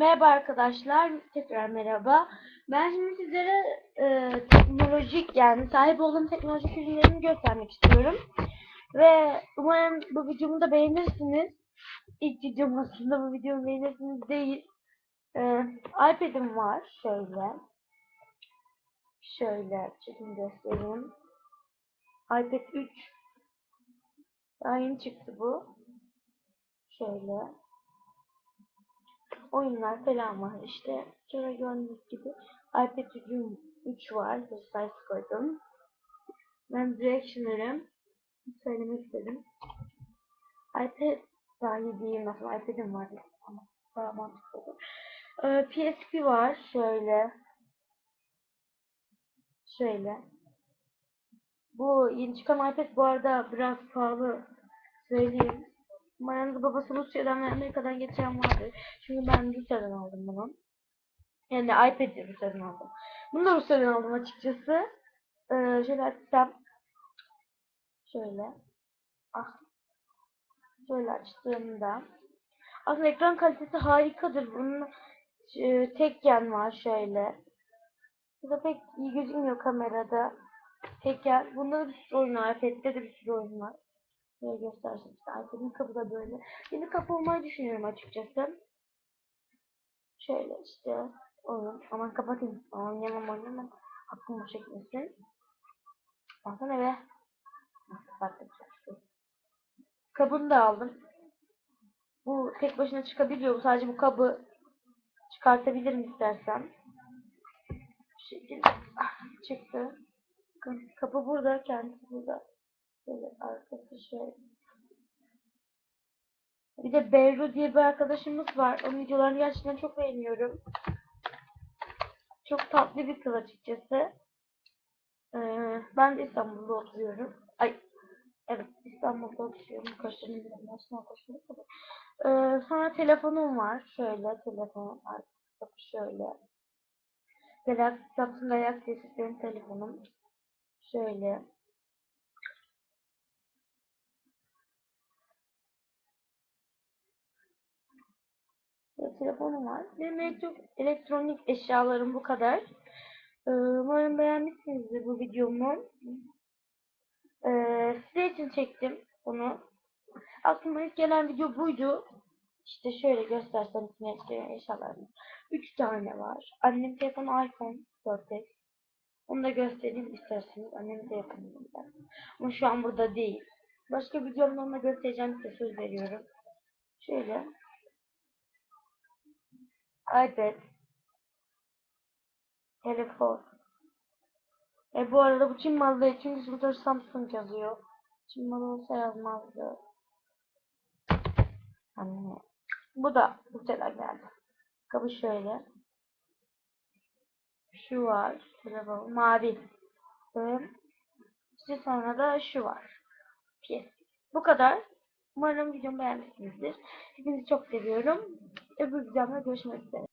Merhaba arkadaşlar, tekrar merhaba. Ben şimdi sizlere e, teknolojik yani sahip olduğum teknolojik ürünlerimi göstermek istiyorum. Ve umarım bu videomu da beğenirsiniz. İlk videom aslında bu videomu beğenirsiniz değil. E, iPad'im var şöyle. Şöyle çekin göstereyim. iPad 3. Daha yeni çıktı bu. Şöyle oyunlar falan var işte. Şöyle gördüğünüz gibi iPad 3 var. Size koydum. Ben direction'larım söylemek istedim. iPad dahi değil mesela iPad'im var ama daha mantıklı. Ee, PSP var şöyle. Şöyle. Bu yeni çıkan iPad bu arada biraz pahalı söyleyeyim. Mayanız babası Rusya'dan ve Amerika'dan getiren vardı. Çünkü ben Rusya'dan aldım bunu. Yani iPad'i Rusya'dan aldım. Bunu da Rusya'dan aldım açıkçası. Ee, şöyle açsam. Şöyle. Ah. Şöyle açtığımda. Aslında ekran kalitesi harikadır. Bunun e, tek yan var şöyle. Bu da pek iyi gözükmüyor kamerada. Tek yan. Bunda da bir sürü oyun var. iPad'de de bir sürü oyun var. Şöyle göstersem işte iPad'in kapı da böyle. Yeni kapı olmayı düşünüyorum açıkçası. Şöyle işte oyun. Aman kapatayım. Oynayamam oynayamam. Aklım boşa gitmesin. Baksana be. Kapattım. Kabını da aldım. Bu tek başına çıkabiliyor. Bu sadece bu kabı çıkartabilirim istersen. Bu şekilde ah, çıktı. Kapı burada, kendisi burada. Böyle arkası şey. Bir de Berru diye bir arkadaşımız var. Onun videolarını gerçekten çok beğeniyorum. Çok tatlı bir kız açıkçası. Ee, ben de İstanbul'da oturuyorum. Ay, evet İstanbul'da oturuyorum. Kaşlarım aslında kaşlarım. Ee, sonra telefonum var. Şöyle telefon var. Şöyle. Galaxy Samsung Galaxy S telefonum. Şöyle. ve telefonum var. Benim elektrik, elektronik eşyalarım bu kadar. Ee, umarım beğenmişsinizdir bu videomu. Ee, size için çektim bunu. Aslında ilk gelen video buydu. İşte şöyle göstersem içine eşyalarım. 3 tane var. Annem telefonu iPhone 4S. Onu da göstereyim isterseniz. Annemin telefonunda. Ama şu an burada değil. Başka videomda onu göstereceğim size söz veriyorum. Şöyle iPad, telefon. E bu arada bu Çin malı değil çünkü burada Samsung yazıyor. Çin malı olsa yazmazdı. Anne. Bu da bu sefer geldi. Kabı şöyle. Şu var. Telefon mavi. Ve işte sonra da şu var. Piyes. Bu kadar. Umarım videomu beğenmişsinizdir. Hepinizi çok seviyorum. Öbür videomda görüşmek üzere.